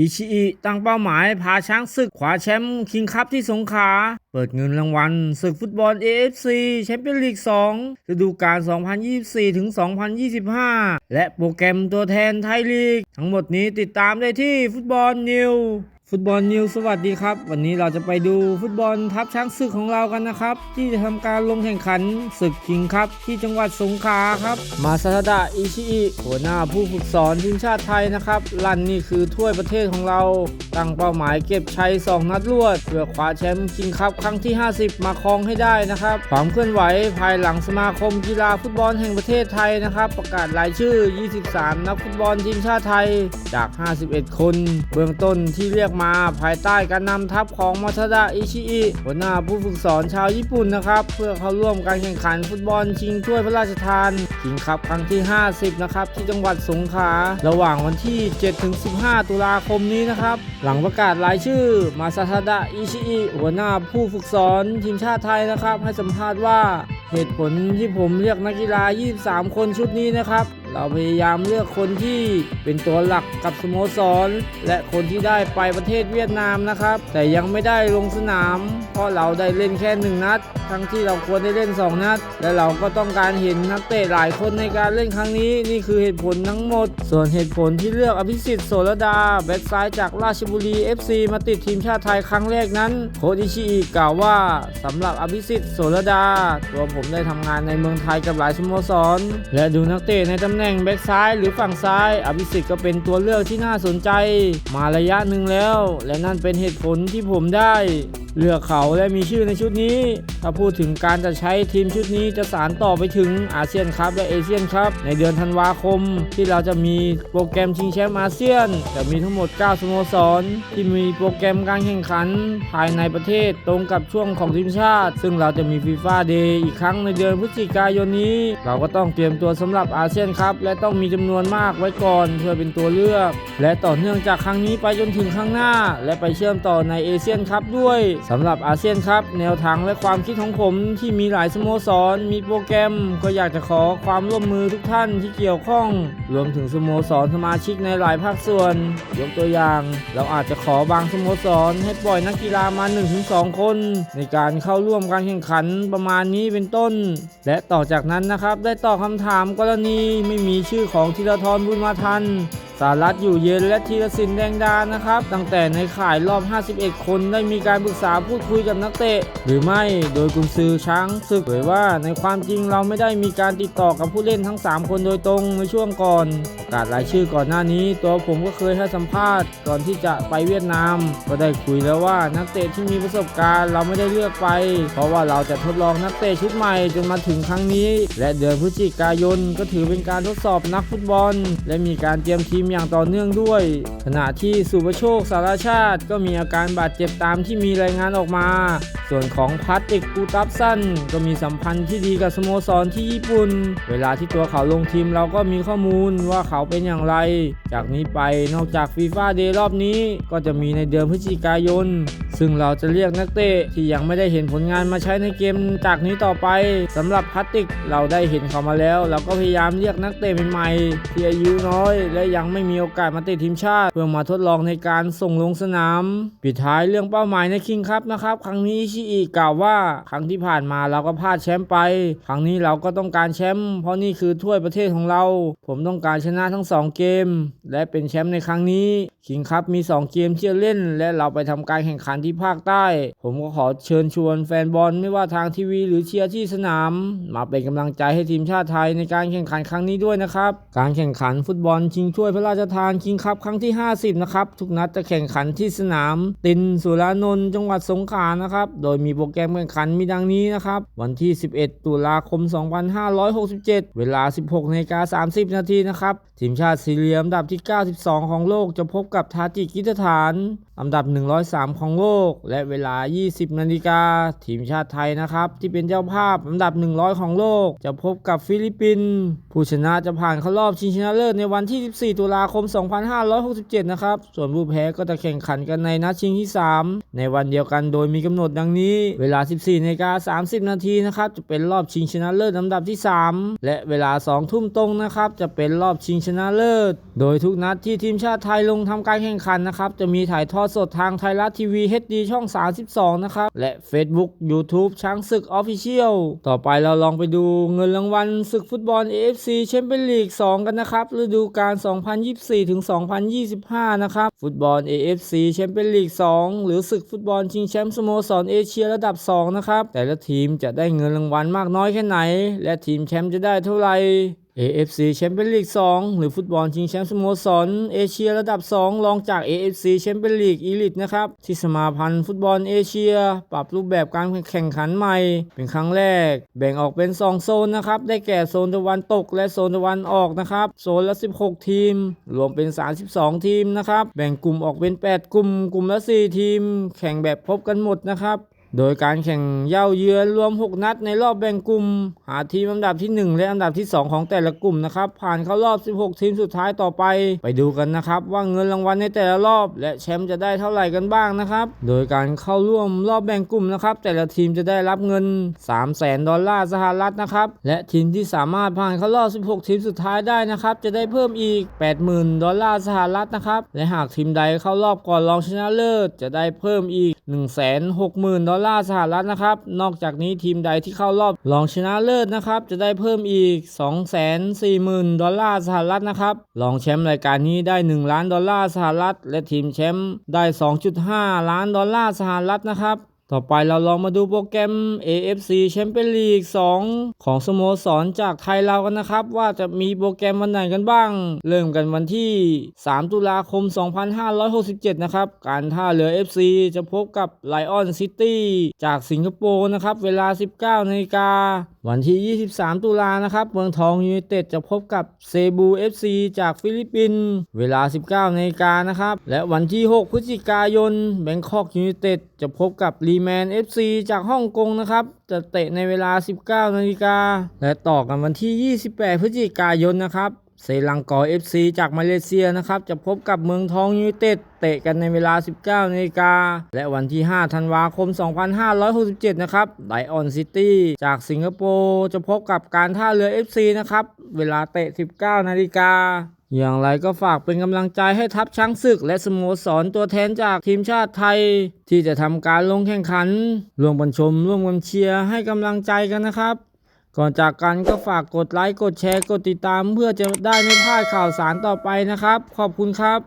อิชิอิตั้งเป้าหมายพาช้างศึกขวาแชมป์คิงคัพที่สงขลาเปิดเงินรางวัลศึกฟุตบอล AFC แชมเปี้ยนลีก2ฤดูกาล 2024 ถึง 2025 และโปรแกรมตัวแทนไทยลีก ทั้งหมดนี้ติดตามได้ที่ฟุตบอลนิว ฟุตบอลนิวสวัสดีครับ วันนี้เราจะไปดูฟุตบอลทัพช้างศึกของเรากันนะครับ ที่จะทำการลงแข่งขันศึกคิงครับ ที่จังหวัดสงขลาครับ มาซาดะอิชิอิหัวหน้าผู้ฝึกสอนทีมชาติไทยนะครับลั่นนี่คือถ้วยประเทศของเรา ตั้งเป้าหมายเก็บชัย 2 นัดรวด เพื่อคว้าแชมป์คิงคัพครั้งที่ 50 มาครองให้ได้นะครับความเคลื่อนไหวภายหลังสมาคมกีฬาฟุตบอลแห่งประเทศไทยนะครับ ประกาศรายชื่อ 23 นักฟุตบอลทีมชาติไทยจาก 51 คน เบื้องต้นที่เรียกมาภายใต้การนำทัพของมาทาดะอิชิอิหัวหน้าผู้ฝึกสอนชาวญี่ปุ่นนะครับ เพื่อเข้าร่วมการแข่งขันฟุตบอลชิงถ้วยพระราชทานคิงคัพครั้งที่ 50 นะครับ ที่จังหวัดสงขลาระหว่างวันที่ 7-15 ตุลาคมนี้นะครับ หลังประกาศรายชื่อมาซาทาดะอิชิอิหัวหน้าผู้ฝึกสอนทีมชาติไทยนะครับ ให้สัมภาษณ์ว่าเหตุผลที่ผมเรียกนักกีฬา 23 คนชุดนี้นะครับ เราพยายามเลือกคนที่เป็นตัวหลักกับสโมสร และคนที่ได้ไปประเทศเวียดนามนะครับ แต่ยังไม่ได้ลงสนาม เพราะเราได้เล่นแค่หนึ่งนัด ทั้งที่เราควรได้เล่น 2 นัด และเราก็ต้องการเห็นนักเตะหลายคนในการเล่นครั้งนี้ นี่คือเหตุผลทั้งหมด ส่วนเหตุผลที่เลือกอภิสิทธิ์โสรดาแบ็กซ้ายจากราชบุรี FC มาติดทีมชาติไทยครั้งแรกนั้น โคชอิชิอิกล่าวว่าสำหรับอภิสิทธิ์โสรดา ตัวผมได้ทำงานในเมืองไทยกับหลายสโมสร และดูนักเตะในตำแหน่งแบ็กซ้ายหรือฝั่งซ้าย อภิสิทธิ์ก็เป็นตัวเลือกที่น่าสนใจ มาระยะหนึ่งแล้ว และนั่นเป็นเหตุผลที่ผมได้เลือกเขาและมีชื่อในชุดนี้ ถ้าพูดถึงการจะใช้ทีมชุดนี้จะสารต่อไปถึงอาเซียนคัพและเอเชียนคัพในเดือนธันวาคมที่เราจะมีโปรแกรมชิงแชมป์อาเซียน จะมีทั้งหมด 9สโมสร ที่มีโปรแกรมการแข่งขันภายในประเทศตรงกับช่วงของทีมชาติ ซึ่งเราจะมีฟีฟ่าเดย์อีกครั้งในเดือนพฤศจิกายนนี้ เราก็ต้องเตรียมตัวสำหรับอาเซียนคัพและต้องมีจำนวนมากไว้ก่อนเพื่อเป็นตัวเลือก และต่อเนื่องจากครั้งนี้ไปจนถึงข้างหน้า และไปเชื่อมต่อในเอเชียนคัพด้วยสำหรับอาเซียนคัพแนวทางและความคิดของผมที่มีหลายสโมสร มีโปรแกรม ก็อยากจะขอความร่วมมือทุกท่านที่เกี่ยวข้อง รวมถึงสโมสรสมาชิกในหลายภาคส่วน ยกตัวอย่าง เราอาจจะขอบางสโมสร ให้ปล่อยนักกีฬามา 1-2 คน ในการเข้าร่วมการแข่งขันประมาณนี้เป็นต้น และต่อจากนั้นนะครับได้ตอบคำถามกรณีไม่มีชื่อของธีรทรบุญมาทัน สารัตอยู่เย็นและธีรศิลป์แดงดานะครับ ตั้งแต่ในข่ายรอบ 51 คนได้มีการปรึกษาพูดคุยกับนักเตะ หรือไม่โดยกุนซือช้างศึกเผยว่าในความจริงเราไม่ได้มีการติดต่อกับผู้เล่นทั้ง 3 คนโดยตรงในช่วงก่อนประกาศรายชื่อก่อนหน้านี้ ตัวผมก็เคยให้สัมภาษณ์ก่อนที่จะไปเวียดนาม ก็ได้คุยแล้วว่านักเตะที่มีประสบการณ์เราไม่ได้เลือกไป เพราะว่าเราจะทดลองนักเตะชุดใหม่จนมาถึงครั้งนี้ และเดือนพฤศจิกายนก็ถือเป็นการทดสอบนักฟุตบอล และมีการเตรียมทีมอย่างต่อเนื่องด้วย ขณะที่สุประโชคสารชาติ ก็มีอาการบาดเจ็บตามที่มีรายงานออกมา ส่วนของพัตติกกูตับสันก็มีสัมพันธ์ที่ดีกับสโมสรที่ญี่ปุ่น เวลาที่ตัวเขาลงทีมเราก็มีข้อมูลว่าเขาเป็นอย่างไร จากนี้ไปนอกจากฟีฟ่าเดย์รอบนี้ก็จะมีในเดือนพฤศจิกายน ซึ่งเราจะเรียกนักเตะที่ยังไม่ได้เห็นผลงานมาใช้ในเกมจากนี้ต่อไปสำหรับพัตติกเราได้เห็นเขามาแล้ว เราก็พยายามเรียกนักเตะใหม่ๆที่อายุน้อย และยังไม่มีโอกาสมาติดทีมชาติ เพื่อมาทดลองในการส่งลงสนาม ปิดท้ายเรื่องเป้าหมายในคิงครับนะครับ ครั้งนี้ชิอิกล่าวว่า ครั้งที่ผ่านมาเราก็พลาดแชมป์ไป ครั้งนี้เราก็ต้องการแชมป์เพราะนี่คือถ้วยประเทศของเรา ผมต้องการชนะทั้งสองเกม และเป็นแชมป์ในครั้งนี้คิงครับมี 2 เกมที่จะเล่น และเราไปทำการแข่งขันที่ภาคใต้ ผมก็ขอเชิญชวนแฟนบอลไม่ว่าทางทีวีหรือเชียร์ที่สนาม มาเป็นกำลังใจให้ทีมชาติไทยในการแข่งขันครั้งนี้ด้วยนะครับ การแข่งขันฟุตบอลชิงถ้วยพระราชทานคิงคัพครั้งที่ 50 นะครับ ทุกนัดจะแข่งขันที่สนาม ตินสุรานนท์จังหวัดสงขลานะครับ โดยมีโปรแกรมแข่งขันมีดังนี้นะครับ วันที่ 11 ตุลาคม 2567 เวลา 16นาฬิกา30 นาทีนะครับ ทีมชาติซีเรียมอันดับที่ 92 ของโลกจะพบกับทาจิกิสถาน อันดับ 103 ของโลกและเวลา 20 นาฬิกาทีมชาติไทยนะครับ ที่เป็นเจ้าภาพอันดับ 100 ของโลก จะพบกับฟิลิปปินส์ผู้ชนะจะผ่านเข้ารอบชิงชนะเลิศในวันที่ 14 ตุลาคม 2567 นะครับ ส่วนผู้แพ้ก็จะแข่งขันกันในนัดชิงที่ 3 ในวันเดียวกันโดยมีกำหนดดังนี้ เวลา 14นาฬิกา30 นาทีนะครับจะเป็นรอบชิงชนะเลิศลำดับที่ 3 และเวลา 2 ทุ่มตรงนะครับจะเป็นรอบชิงชนะเลิศ โดยทุกนัดที่ทีมชาติไทยลงทำการแข่งขันนะครับจะมีถ่ายทอดสดทางไทยรัฐทีวี HD ช่อง 32 นะครับ และ Facebook YouTube ช้างศึก Official ต่อไปเราลองไปดูเงินรางวัลศึกฟุตบอล AFC แชมเปี้ยนลีก 2 กันนะครับ ฤดูกาล 2024 ถึง 2025 นะครับ ฟุตบอล AFC แชมเปี้ยนลีก 2 หรือศึกฟุตบอลชิงแชมป์สโมสรเอเชียระดับ 2 นะครับ แต่ละทีมจะได้เงินรางวัลมากน้อยแค่ไหน และทีมแชมป์จะได้เท่าไหร่ AFC แชมเปี้ยนลีก 2 หรือฟุตบอลชิงแชมป์สโมสรเอเชียระดับ 2 รองจาก AFC แชมเปี้ยนลีกอีลิตนะครับ ที่สมาพันธ์ฟุตบอลเอเชีย ปรับรูปแบบการแข่งขันใหม่ เป็นครั้งแรก แบ่งออกเป็น 2 โซนนะครับ ได้แก่โซนตะวันตกและโซนตะวันออกนะครับ โซนละ 16 ทีม รวมเป็น 32 ทีมนะครับ แบ่งกลุ่มออกเป็น 8 กลุ่ม กลุ่มละ 4 ทีม แข่งแบบพบกันหมดนะครับ โดยการแข่งเย่าเยือนรวม 6 นัดในรอบแบ่งกลุ่ม หาทีมอันดับที่ 1 และอันดับที่ 2 ของแต่ละกลุ่มนะครับ ผ่านเข้ารอบ 16 ทีมสุดท้ายต่อไป ไปดูกันนะครับ ว่าเงินรางวัลในแต่ละรอบ และแชมป์จะได้เท่าไหร่กันบ้างนะครับ โดยการเข้าร่วมรอบแบ่งกลุ่มนะครับ แต่ละทีมจะได้รับเงิน 3 0 0แสนดอลลาร์สหรัฐนะครับและทีมที่สามารถผ่านเข้ารอบ 16 ทีมสุดท้ายได้นะครับจะได้เพิ่มอีก 80,000 ดอลลาร์สหรัฐนะครับและหากทีมใดเข้ารอบก่อนรองชนะเลิศจะได้เพิ่มอีก 160,000ดอลลลาร์สหรัฐนะครับ นอกจากนี้ทีมใดที่เข้ารอบรองชนะเลิศนะครับ จะได้เพิ่มอีก 240,000 ดอลลาร์สหรัฐนะครับรองแชมป์รายการนี้ได้ 1 ล้านดอลลาร์สหรัฐ และทีมแชมป์ได้ 2.5 ล้านดอลลาร์สหรัฐนะครับ ต่อไปเราลองมาดูโปรแกรม AFC Champions League 2 ของสโมสรจากไทยเรากันนะครับ ว่าจะมีโปรแกรมวันไหนกันบ้าง เริ่มกันวันที่ 3 ตุลาคม 2567 นะครับ การท่าเรือ FC จะพบกับ Lion City จากสิงคโปร์นะครับ เวลา 19นาฬิกา วันที่ 23 ตุลานะครับ เมืองทองยูไนเต็ดจะพบกับเซบู FC จากฟิลิปปินส์เวลา 19นาฬิกานะครับ และวันที่ 6 พฤศจิกายนแบงคอกยูไนเต็ดจะพบกับรีแมน FC จากฮ่องกงนะครับ จะเตะในเวลา 19นาฬิกาและต่อกันวันที่ 28 พฤศจิกายนนะครับ เซรังกอ FC จากมาเลเซียนะครับ จะพบกับเมืองทองยูไนเต็ดเตะกันในเวลา 19นาฬิกา และวันที่ 5 ธันวาคม 2567 นะครับไ i ออนซิตี้จากสิงคโปร์จะพบกับการท่าเรือ FC นะครับ เวลาเตะ 19 นาฬิกา อย่างไรก็ฝากเป็นกำลังใจให้ทัพช้างศึก และสโมสรตัวแทนจากทีมชาติไทย ที่จะทำการลงแข่งขัน ร่วมบันชม ร่วมกันเชียร์ให้กำลังใจกันนะครับ ก่อนจากกันก็ฝากกดไลค์ กดแชร์ กดติดตาม เพื่อจะได้ไม่พลาดข่าวสารต่อไปนะครับ ขอบคุณครับ